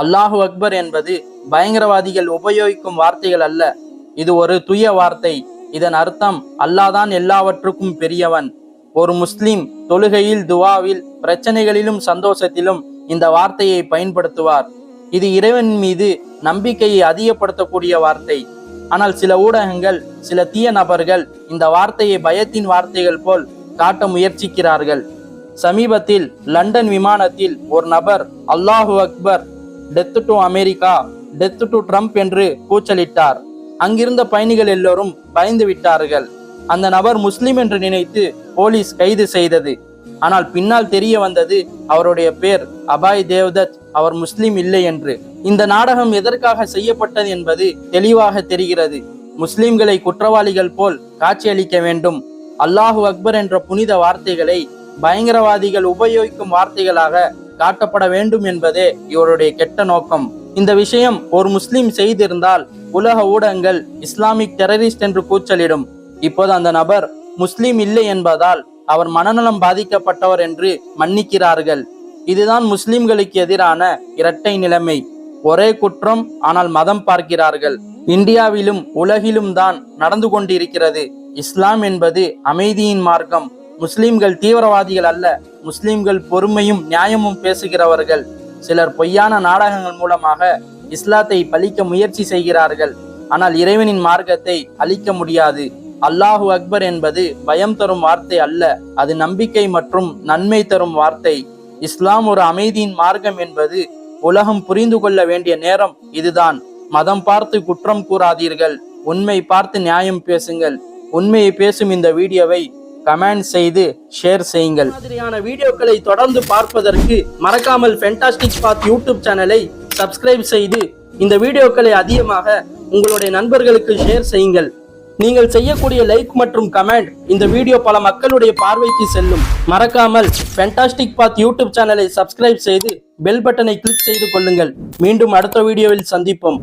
அல்லாஹு அக்பர். என்பது பயங்கரவாதிகள் உபயோகிக்கும் வார்த்தைகள் அல்ல. இது ஒரு துய வார்த்தை. இதன் அர்த்தம் அல்லாதான் எல்லாவற்றுக்கும் பெரியவன். ஒரு முஸ்லிம் தொழுகையில் துவாவில் பிரச்சனைகளிலும் சந்தோஷத்திலும் இந்த வார்த்தையை பயன்படுத்துவார். இது இறைவன் மீது நம்பிக்கையை அதிகப்படுத்தக்கூடிய வார்த்தை. ஆனால் சில ஊடகங்கள் சில தீய நபர்கள் இந்த வார்த்தையை பயத்தின் வார்த்தைகள் போல் காட்ட முயற்சிக்கிறார்கள். சமீபத்தில் லண்டன் விமானத்தில் ஒரு நபர் அல்லாஹு Akbar death to America death to Trump என்று கூச்சலிட்டார். அங்கிருந்த பயணிகள் எல்லோரும் பயந்து விட்டார்கள். அந்த நபர் முஸ்லிம் என்று நினைத்து போலீஸ் கைது செய்தது. ஆனால் பின்னால் தெரிய வந்தது அவருடைய பேர் அபாய் தேவ்தத் அவர் முஸ்லிம் இல்லை என்று. இந்த நாடகம் எதற்காக செய்யப்பட்டது என்பது தெளிவாக தெரிகிறது. முஸ்லிம்களை குற்றவாளிகள் போல் காட்சியளிக்க வேண்டும். அல்லாஹு அக்பர் என்ற புனித வார்த்தைகளை பயங்கரவாதிகள் உபயோகிக்கும் வார்த்தைகளாக காட்டப்பட வேண்டும் என்பதே இவருடைய கெட்ட நோக்கம். இந்த விஷயம் ஒரு முஸ்லிம் செய்திருந்தால் உலக ஊடகங்கள் இஸ்லாமிக் டெரரிஸ்ட் என்று கூச்சலிடும். இப்போது அந்த நபர் முஸ்லிம் இல்லை என்பதால் அவர் மனநலம் பாதிக்கப்பட்டவர் என்று மன்னிக்கிறார்கள். இதுதான் முஸ்லிம்களுக்கு எதிரான இரட்டை நிலைமை. ஒரே குற்றம் ஆனால் மதம் பார்க்கிறார்கள். இந்தியாவிலும் உலகிலும் தான் நடந்து கொண்டிருக்கிறது. இஸ்லாம் என்பது அமைதியின் மார்க்கம். முஸ்லிம்கள் தீவிரவாதிகள் அல்ல. முஸ்லிம்கள் பொறுமையும் நியாயமும் பேசுகிறவர்கள். சிலர் பொய்யான நாடகங்கள் மூலமாக இஸ்லாத்தை பழிக்க முயற்சி செய்கிறார்கள். ஆனால் இறைவனின் மார்க்கத்தை அழிக்க முடியாது. அல்லாஹு அக்பர் என்பது பயம் தரும் வார்த்தை அல்ல. அது நம்பிக்கை மற்றும் நன்மை தரும் வார்த்தை. இஸ்லாம் ஒரு அமைதியின் மார்க்கம் என்பது உலகம் புரிந்து கொள்ள வேண்டிய நேரம் இதுதான். மதம் பார்த்து குற்றம் கூறாதீர்கள். உண்மை பார்த்து நியாயம் பேசுங்கள். உண்மையை பேசும் இந்த வீடியோவை கமெண்ட் செய்து ஷேர் செய்யுங்கள். மாதிரியான வீடியோக்களை தொடர்ந்து பார்ப்பதற்கு மறக்காமல் ஃபென்டாஸ்டிக் பாத் யூடியூப் சேனலை சப்ஸ்கிரைப் செய்து இந்த வீடியோக்களை அதிகமாக உங்களுடைய நண்பர்களுக்கு ஷேர் செய்யுங்கள். நீங்கள் செய்யக்கூடிய லைக் மற்றும் கமெண்ட் இந்த வீடியோ பல மக்களுடைய பார்வைக்கு செல்லும். மறக்காமல் ஃபென்டாஸ்டிக் பாத் யூடியூப் சேனலை சப்ஸ்கிரைப் செய்து பெல் பட்டனை கிளிக் செய்து கொள்ளுங்கள். மீண்டும் அடுத்த வீடியோவில் சந்திப்போம்.